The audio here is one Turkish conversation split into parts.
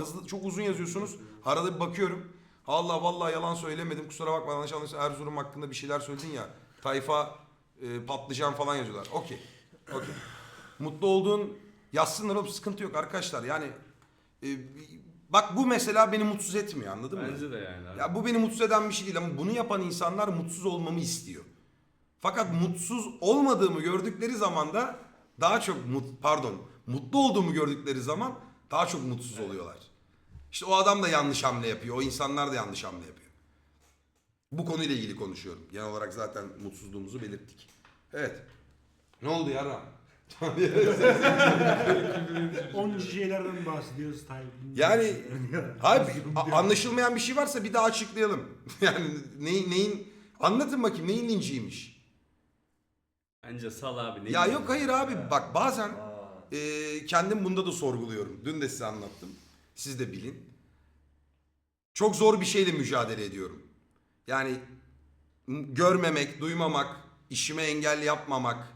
hızlı çok uzun yazıyorsunuz. Arada bir bakıyorum. Allah vallahi yalan söylemedim. Kusura bakma yanlış anlaşılma. Erzurum hakkında bir şeyler söyledin ya. Tayfa e, patlıcan falan yazıyorlar. Okey. Okey. Mutlu olduğun yazsınlar oğlum sıkıntı yok arkadaşlar. Yani e, bak bu mesela beni mutsuz etmiyor anladın mı? Bence de yani. abi. Ya bu beni mutsuz eden bir şey değil ama bunu yapan insanlar mutsuz olmamı istiyor. Fakat mutsuz olmadığımı gördükleri zaman da daha çok mut, pardon mutlu olduğumu gördükleri zaman daha çok mutsuz oluyorlar. İşte o adam da yanlış hamle yapıyor. O insanlar da yanlış hamle yapıyor. Bu konuyla ilgili konuşuyorum. Genel olarak zaten mutsuzluğumuzu belirttik. Evet. Ne oldu Yarra? 10 şeylerden bahsediyoruz Tayyip'in. Yani hayır, a- anlaşılmayan bir şey varsa bir daha açıklayalım. Yani neyin, neyin anlatın bakayım neyin linciymiş. Bence sal abi. Ne Ya diyeyim? yok hayır abi bak bazen e, kendim bunda da sorguluyorum. Dün de size anlattım. Siz de bilin. Çok zor bir şeyle mücadele ediyorum. Yani görmemek, duymamak, işime engel yapmamak.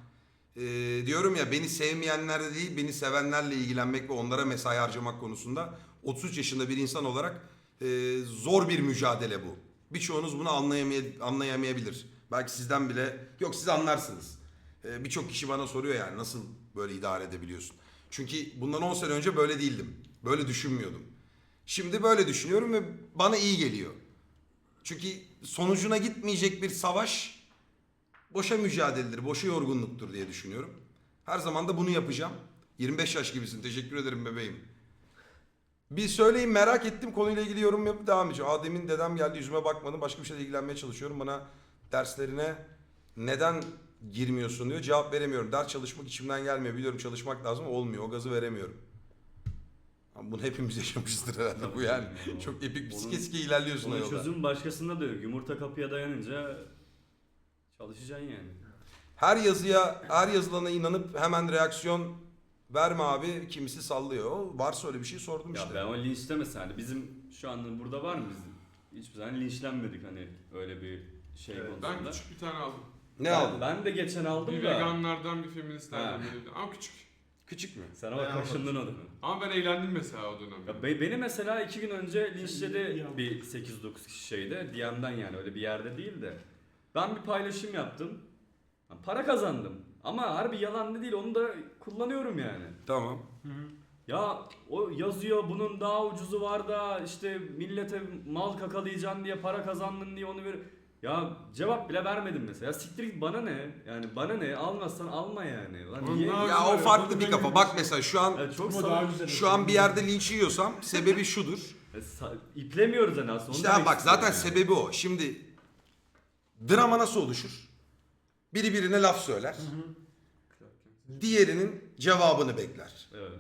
E, diyorum ya beni sevmeyenlerle değil beni sevenlerle ilgilenmek ve onlara mesai harcamak konusunda 33 yaşında bir insan olarak e, zor bir mücadele bu. Birçoğunuz bunu anlayamay- anlayamayabilir. Belki sizden bile yok siz anlarsınız. E, Birçok kişi bana soruyor yani nasıl böyle idare edebiliyorsun? Çünkü bundan 10 sene önce böyle değildim. Böyle düşünmüyordum. Şimdi böyle düşünüyorum ve bana iyi geliyor. Çünkü sonucuna gitmeyecek bir savaş boşa mücadeledir, boşa yorgunluktur diye düşünüyorum. Her zaman da bunu yapacağım. 25 yaş gibisin. Teşekkür ederim bebeğim. Bir söyleyin merak ettim konuyla ilgili yorum yapıp devam edeceğim. Adem'in dedem geldi yüzüme bakmadım. Başka bir şeyle ilgilenmeye çalışıyorum. Bana derslerine neden girmiyorsun diyor. Cevap veremiyorum. Ders çalışmak içimden gelmiyor. Biliyorum çalışmak lazım olmuyor. O gazı veremiyorum. Ama bunu hepimiz yaşamışızdır herhalde bu yani. Çok epik Onun- sike sike ilerliyorsun o Onun yolda. çözüm başkasında da yok. Yumurta kapıya dayanınca çalışacaksın yani. Her yazıya, her yazılana inanıp hemen reaksiyon verme abi. Kimisi sallıyor. Varsa öyle bir şey sordum Ya işte. ben o linçlemesen hani bizim şu anda burada var mı bizim? Hiçbir zaman linçlenmedik hani öyle bir şey konusunda. Ben küçük bir tane aldım. Ne ben, aldın? Ben de geçen aldım bir da. veganlardan bir feministlerden Ha. biriydi. Ama küçük. Küçük mü? Sen ama kaşındın o dönem. Ama ben eğlendim mesela o dönem. Ya be- beni mesela iki gün önce linçledi Ya. bir 8-9 kişi şeyde. DM'den yani öyle bir yerde değil de. Ben bir paylaşım yaptım. Ha, Para kazandım. Ama harbi yalan değil onu da kullanıyorum yani. Tamam. Ya o yazıyor bunun daha ucuzu var da işte millete mal kakalayacaksın diye para kazandın diye onu ver. Ya cevap bile vermedim mesela. Ya siktir git bana ne? Yani bana ne? Almazsan alma yani. Lan Oğlum niye? ne Ya o farklı bir kafa. benim. Bak mesela şu an Ya çok daha güzel. şu an bir yerde linç yiyorsam sebebi şudur. Ya sa- iplemiyoruz hani aslında. onu İşte demek bak zaten istiyorum sebebi o. Şimdi drama nasıl oluşur? Biri birine laf söyler. Diğerinin cevabını bekler. yani. Evet.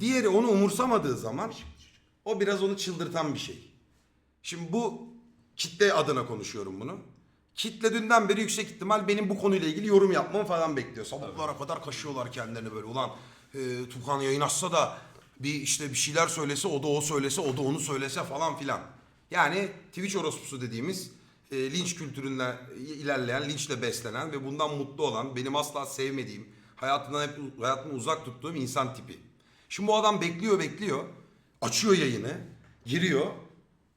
Diğeri onu umursamadığı zaman o biraz onu çıldırtan bir şey. Şimdi bu kitle adına konuşuyorum bunu. Kitle dünden beri yüksek ihtimal benim bu konuyla ilgili yorum yapmamı falan bekliyor. Sabahlara kadar kaşıyorlar kendilerini böyle. Ulan e, Tukan yayın açsa da bir işte bir şeyler söylese o da o söylese o da onu söylese falan filan. Yani Twitch orospusu dediğimiz e, linç kültüründen ilerleyen, linçle beslenen ve bundan mutlu olan, benim asla sevmediğim, hayatından hep hayatımı uzak tuttuğum insan tipi. Şimdi bu adam bekliyor bekliyor. Açıyor yayını. Giriyor.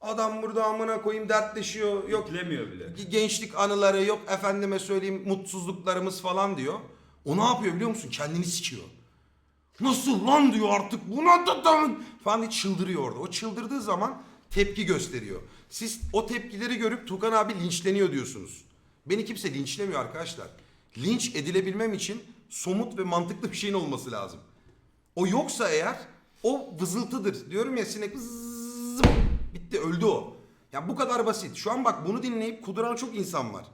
Adam burada amına koyayım dertleşiyor. Yok İplemiyor bile. gençlik anıları yok efendime söyleyeyim mutsuzluklarımız falan diyor. O ne yapıyor biliyor musun? Kendini sikiyor. Nasıl lan diyor artık buna da da falan diye çıldırıyor orada. O çıldırdığı zaman tepki gösteriyor. Siz o tepkileri görüp Tukan abi linçleniyor diyorsunuz. Beni kimse linçlemiyor arkadaşlar. Linç edilebilmem için somut ve mantıklı bir şeyin olması lazım. O yoksa eğer o vızıltıdır. Diyorum ya sinek vızz, bitti öldü o. Ya bu kadar basit. Şu an bak bunu dinleyip kuduran çok insan var.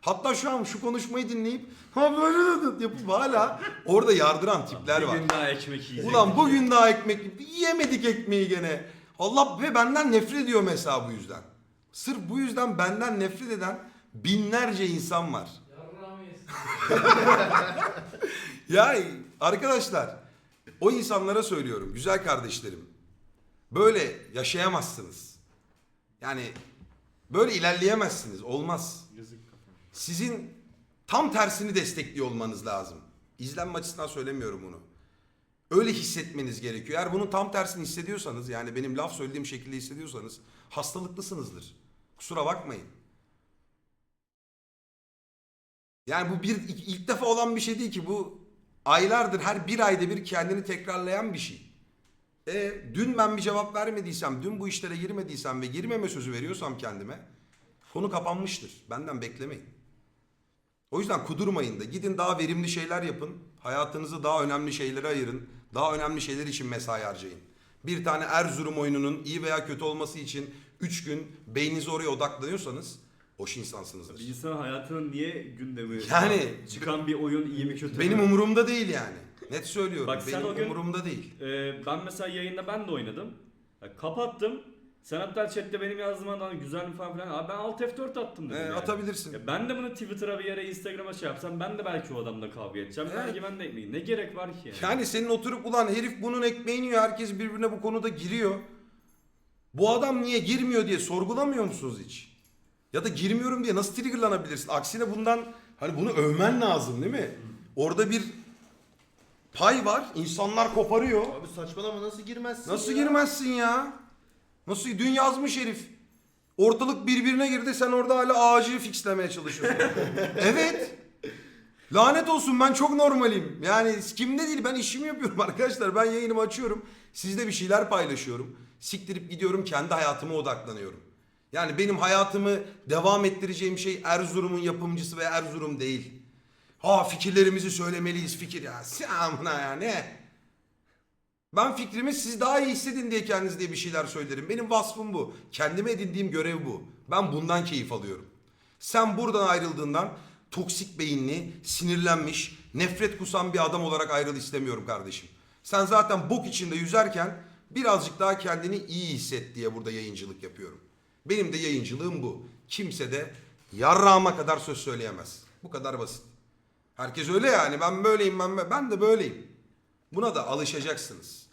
Hatta şu an şu konuşmayı dinleyip ha böyle de yapıp hala orada yardıran tipler var. gün daha ekmek yiyecek. Ulan bugün daha ekmek yemedik ekmeği gene. Allah ve benden nefret ediyor mesela bu yüzden. Sırf bu yüzden benden nefret eden binlerce insan var. Ya arkadaşlar o insanlara söylüyorum güzel kardeşlerim. Böyle yaşayamazsınız. Yani böyle ilerleyemezsiniz. Olmaz. Sizin tam tersini destekliyor olmanız lazım. İzlenme açısından söylemiyorum bunu. Öyle hissetmeniz gerekiyor. Eğer bunun tam tersini hissediyorsanız yani benim laf söylediğim şekilde hissediyorsanız hastalıklısınızdır. Kusura bakmayın. Yani bu bir ilk ilk defa olan bir şey değil ki bu aylardır her bir ayda bir kendini tekrarlayan bir şey. E, dün ben bir cevap vermediysem, dün bu işlere girmediysem ve girmeme sözü veriyorsam kendime konu kapanmıştır. Benden beklemeyin. O yüzden kudurmayın da gidin daha verimli şeyler yapın. Hayatınızı daha önemli şeylere ayırın. Daha önemli şeyler için mesai harcayın. Bir tane Erzurum oyununun iyi veya kötü olması için 3 gün beyninizi oraya odaklanıyorsanız hoş insansınızdır. Bir insan hayatının niye gündemi Yani- çıkan bir oyun iyi mi kötü mü? Benim umurumda değil yani. Net söylüyorum. Bak sen Benim o gün- umurumda değil. Ee, ben mesela yayında ben de oynadım. Ya, kapattım. Sen hatta chatte benim yazdığıma lan güzel mi falan filan. Abi ben alt F4 attım dedim Ee, yani. atabilirsin. Ya ben de bunu Twitter'a bir yere Instagram'a şey yapsam ben de belki o adamla kavga edeceğim. Evet. Belki ben de ekmeğim. Ne gerek var ki yani? Yani senin oturup ulan herif bunun ekmeğini yiyor. Herkes birbirine bu konuda giriyor. Bu adam niye girmiyor diye sorgulamıyor musunuz hiç? Ya da girmiyorum diye nasıl triggerlanabilirsin? Aksine bundan hani bunu övmen lazım değil mi? Orada bir pay var. İnsanlar koparıyor. Abi saçmalama nasıl girmezsin Nasıl ya? girmezsin ya? Nasıl? Dün yazmış herif. Ortalık birbirine girdi sen orada hala ağacı fixlemeye çalışıyorsun. evet. Lanet olsun ben çok normalim. Yani kimde değil ben işimi yapıyorum arkadaşlar. Ben yayınımı açıyorum. Sizle bir şeyler paylaşıyorum. Siktirip gidiyorum kendi hayatıma odaklanıyorum. Yani benim hayatımı devam ettireceğim şey Erzurum'un yapımcısı ve Erzurum değil. Ha fikirlerimizi söylemeliyiz fikir ya. Samına ya ne? Ben fikrimi siz daha iyi hissedin diye kendiniz diye bir şeyler söylerim. Benim vasfım bu. Kendime edindiğim görev bu. Ben bundan keyif alıyorum. Sen buradan ayrıldığından toksik beyinli, sinirlenmiş, nefret kusan bir adam olarak ayrıl istemiyorum kardeşim. Sen zaten bok içinde yüzerken birazcık daha kendini iyi hisset diye burada yayıncılık yapıyorum. Benim de yayıncılığım bu. Kimse de yarrağıma kadar söz söyleyemez. Bu kadar basit. Herkes öyle yani. Ben böyleyim ben be- ben de böyleyim. Buna da alışacaksınız.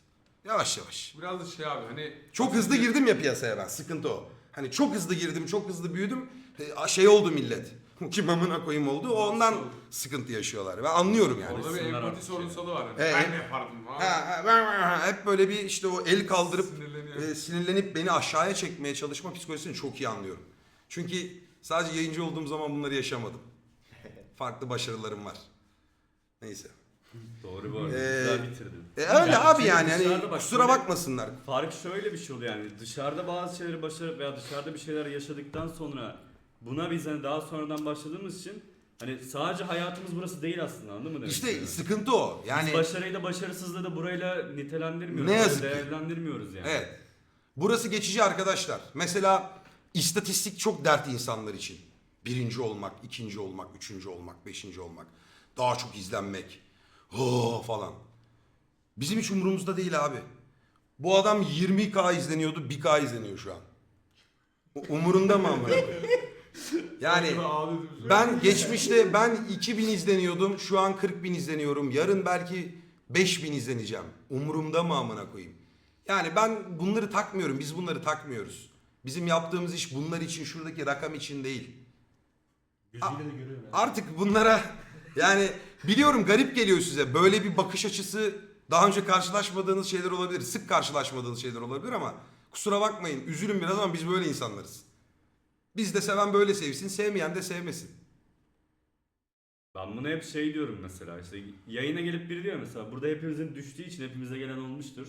Yavaş yavaş. Biraz da şey abi hani Çok hızlı girdim ya piyasaya ben. Sıkıntı o. Hani çok hızlı girdim, çok hızlı büyüdüm. E, Şey oldu millet. Kim amına koyayım oldu. Ondan sıkıntı yaşıyorlar. Ben anlıyorum yani. orada bir Sinirler empati artık sorunsalı var. Hani Ee, ben de yapardım falan. Ha, ha, hep böyle bir işte o el kaldırıp Sinirleniyor. e, sinirlenip beni aşağıya çekmeye çalışma psikolojisini çok iyi anlıyorum. Çünkü sadece yayıncı olduğum zaman bunları yaşamadım. Farklı başarılarım var. Neyse. Doğru bu arada. Ee, Güzel bitirdin. E öyle Yani abi çünkü yani hani bak kusura şöyle- bakmasınlar. Fark şöyle bir şey oluyor yani dışarıda bazı şeyleri başarıp veya dışarıda bir şeyler yaşadıktan sonra buna biz hani daha sonradan başladığımız için hani sadece hayatımız burası değil aslında anladın mı demek İşte istiyorum? sıkıntı o. Yani Biz başarıyı da başarısızlığı da burayla nitelendirmiyoruz. Ne böyle yazık ki. Değerlendirmiyoruz yani. Evet. Burası geçici arkadaşlar. Mesela istatistik çok dert insanlar için. Birinci olmak, ikinci olmak, üçüncü olmak, beşinci olmak. Daha çok izlenmek. Oo falan. Bizim hiç umurumuzda değil abi. Bu adam 20k izleniyordu, 1k izleniyor şu an. Umurunda mı ama? Yani ben geçmişte ben 2000 izleniyordum. Şu an 40 bin izleniyorum. Yarın belki 5000 izleneceğim. Umurumda mı amına koyayım? Yani ben bunları takmıyorum. Biz bunları takmıyoruz. Bizim yaptığımız iş bunlar için şuradaki rakam için değil. Gözüyle de görüyor. yani. Artık bunlara yani biliyorum garip geliyor size. Böyle bir bakış açısı daha önce karşılaşmadığınız şeyler olabilir. Sık karşılaşmadığınız şeyler olabilir ama kusura bakmayın. Üzülün biraz ama biz böyle insanlarız. Biz de seven böyle sevsin, sevmeyen de sevmesin. Ben bunu hep şey diyorum mesela işte yayına gelip biri diyor mesela burada hepimizin düştüğü için hepimize gelen olmuştur.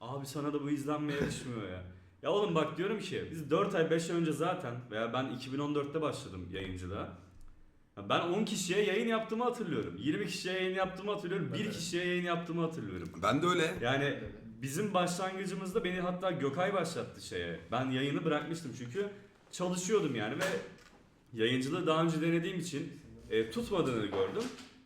Abi sana da bu izlenmeye düşmüyor ya. Ya oğlum bak diyorum ki biz 4 ay 5 ay önce zaten veya ben 2014'te başladım yayıncılığa. Ya Ben 10 kişiye yayın yaptığımı hatırlıyorum. 20 kişiye yayın yaptığımı hatırlıyorum. 1 kişiye yayın yaptığımı hatırlıyorum. Ben de öyle. Yani bizim başlangıcımızda beni hatta Gökay başlattı şeye. Ben yayını bırakmıştım çünkü çalışıyordum yani ve yayıncılığı daha önce denediğim için e, tutmadığını gördüm.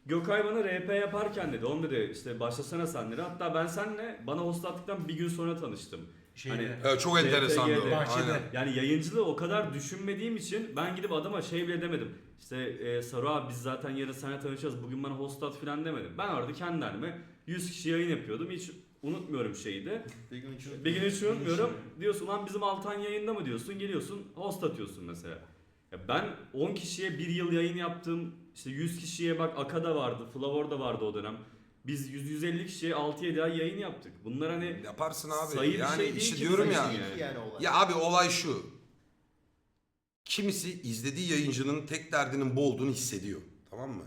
Gökay bana RP yaparken dedi. Oğlum dedi işte başlasana sen dedi. Hatta ben seninle bana host attıktan bir gün sonra tanıştım. Şeyde, Hani- Evet, çok enteresandı o. RPG'de. Bahçede. Yani yayıncılığı o kadar düşünmediğim için ben gidip adama şey bile demedim. İşte e, Saru abi biz zaten yarın seninle tanışacağız. Bugün bana host at falan demedim. Ben orada kendi halime 100 kişi yayın yapıyordum. Hiç unutmuyorum şeyi de. Bir gün. Bir gün hiç unutmuyorum. Diyorsun lan bizim Altan yayında mı diyorsun. Geliyorsun host atıyorsun mesela. Ya ben 10 kişiye bir yıl yayın yaptım. İşte 100 kişiye bak Akada vardı. Flavor da vardı o dönem. Biz 100-150 kişiye 6-7 ay yayın yaptık. Bunlar hani Yaparsın abi. Sayı bir yani şey değil işte ki diyorum ya. için yani. yani olay. Ya abi olay şu. Kimisi izlediği yayıncının tek derdinin bu olduğunu hissediyor. Tamam mı?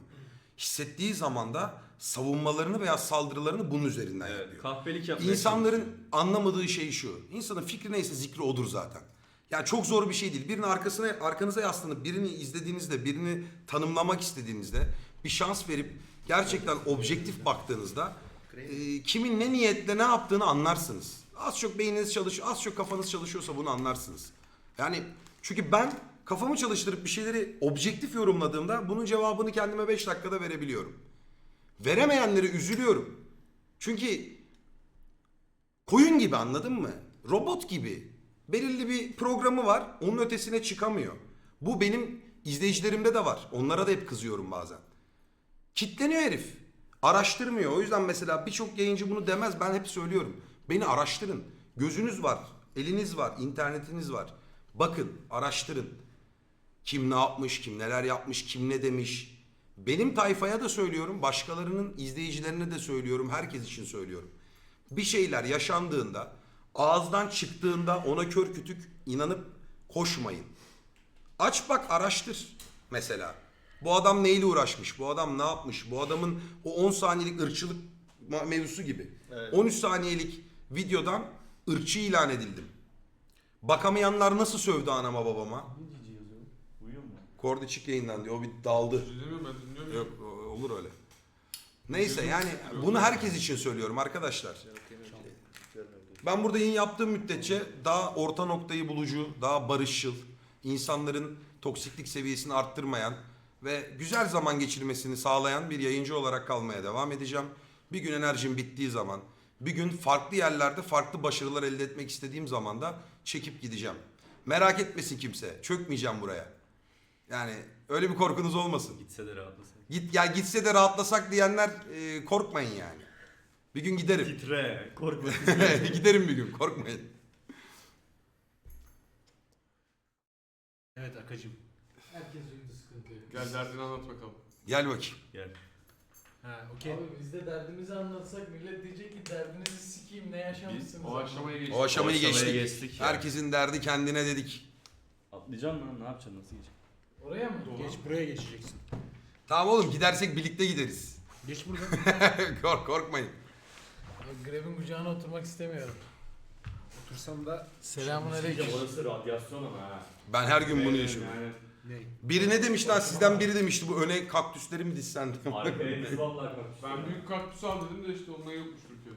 Hissettiği zaman da savunmalarını veya saldırılarını bunun üzerinden evet, yapıyor. kahpelik yapmaya İnsanların çalışıyor. anlamadığı şey şu. İnsanın fikri neyse zikri odur zaten. Yani çok zor bir şey değil. Birinin arkasına arkanıza yaslanıp birini izlediğinizde, birini tanımlamak istediğinizde bir şans verip gerçekten objektif baktığınızda e, kimin ne niyetle ne yaptığını anlarsınız. Az çok beyniniz çalışıyor, az çok kafanız çalışıyorsa bunu anlarsınız. Yani çünkü ben kafamı çalıştırıp bir şeyleri objektif yorumladığımda bunun cevabını kendime 5 dakikada verebiliyorum. Veremeyenlere üzülüyorum. Çünkü koyun gibi anladın mı? Robot gibi. Belirli bir programı var. Onun ötesine çıkamıyor. Bu benim izleyicilerimde de var. Onlara da hep kızıyorum bazen. Kitleniyor herif. Araştırmıyor. O yüzden mesela birçok yayıncı bunu demez. Ben hep söylüyorum. Beni araştırın. Gözünüz var. Eliniz var. internetiniz var. Bakın. Araştırın. Kim ne yapmış, kim neler yapmış, kim ne demiş. Benim tayfaya da söylüyorum, başkalarının izleyicilerine de söylüyorum, herkes için söylüyorum. Bir şeyler yaşandığında, ağızdan çıktığında ona kör kütük inanıp koşmayın. Aç bak araştır mesela. Bu adam neyle uğraşmış, bu adam ne yapmış, bu adamın o 10 saniyelik ırkçılık mevzusu gibi. Evet. 13 saniyelik videodan ırkçı ilan edildim. Bakamayanlar nasıl sövdü anama babama? Ne cici yazıyor? Uyuyor mu? Kordiçik yayından diyor. O bir daldı. Dinlemiyorum ben dinliyorum. Yok olur öyle. Neyse yani bunu herkes için söylüyorum arkadaşlar. Ben burada yayın yaptığım müddetçe daha orta noktayı bulucu, daha barışçıl, insanların toksiklik seviyesini arttırmayan ve güzel zaman geçirmesini sağlayan bir yayıncı olarak kalmaya devam edeceğim. Bir gün enerjim bittiği zaman, bir gün farklı yerlerde farklı başarılar elde etmek istediğim zaman da çekip gideceğim. Merak etmesin kimse. Çökmeyeceğim buraya. Yani öyle bir korkunuz olmasın. Gitse de rahatlasın. Git ya gitse de rahatlasak diyenler e, korkmayın yani. Bir gün giderim. Titre, korkma. giderim bir gün korkmayın. Evet Akacım. Herkes. Gel derdini anlat bakalım. Gel bakayım. Gel. Ha okey. Abi biz de derdimizi anlatsak millet diyecek ki derdinizi sikeyim ne Biz yaşamışsınız. o ama." aşamaya geçtik. O aşamayı O aşamaya geçtik. geçtik ya. Herkesin derdi kendine dedik. Atlayacaksın lan ne yapacaksın nasıl yiyeceksin? Oraya mı? Doğru. Geç buraya geçeceksin. Tamam oğlum gidersek birlikte gideriz. Geç buradan. Kork korkmayın. Abi Grevin kucağına oturmak istemiyorum. Otursam da Selamun Ya aleyküm. orası radyasyon ama ha. Ben her gün bunu Yani- yaşıyorum. Yani ne? Biri ne demiş lan sizden biri demişti bu öne kaktüsleri mi dizsen? biz vallahi kalkmış. Ben büyük kaktüs al dedim de işte onunla yokmuş Türkiye.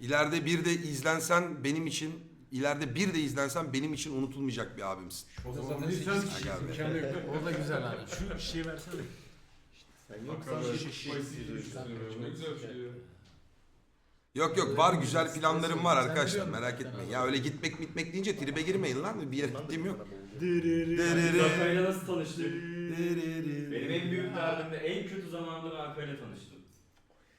İleride bir de izlensen benim için, ileride bir de izlensen benim için unutulmayacak bir abimsin. O Zaten zaman bir sekiz sen kişiyiz. imkanı yok. O da güzel hani. Şu şeyi versene. Sen Bakalım yoksan böyle şiş- şiş- şiş- şiş- şiş- Ne güzel bir şey ya. Yok yok var güzel planlarım var arkadaşlar merak etmeyin. Ya öyle gitmek gitmek deyince tribe girmeyin lan bir yere gittiğim yok. Biz nasıl tanıştık? Benim en büyük derdimde en kötü zamanda ben Akay'la tanıştım.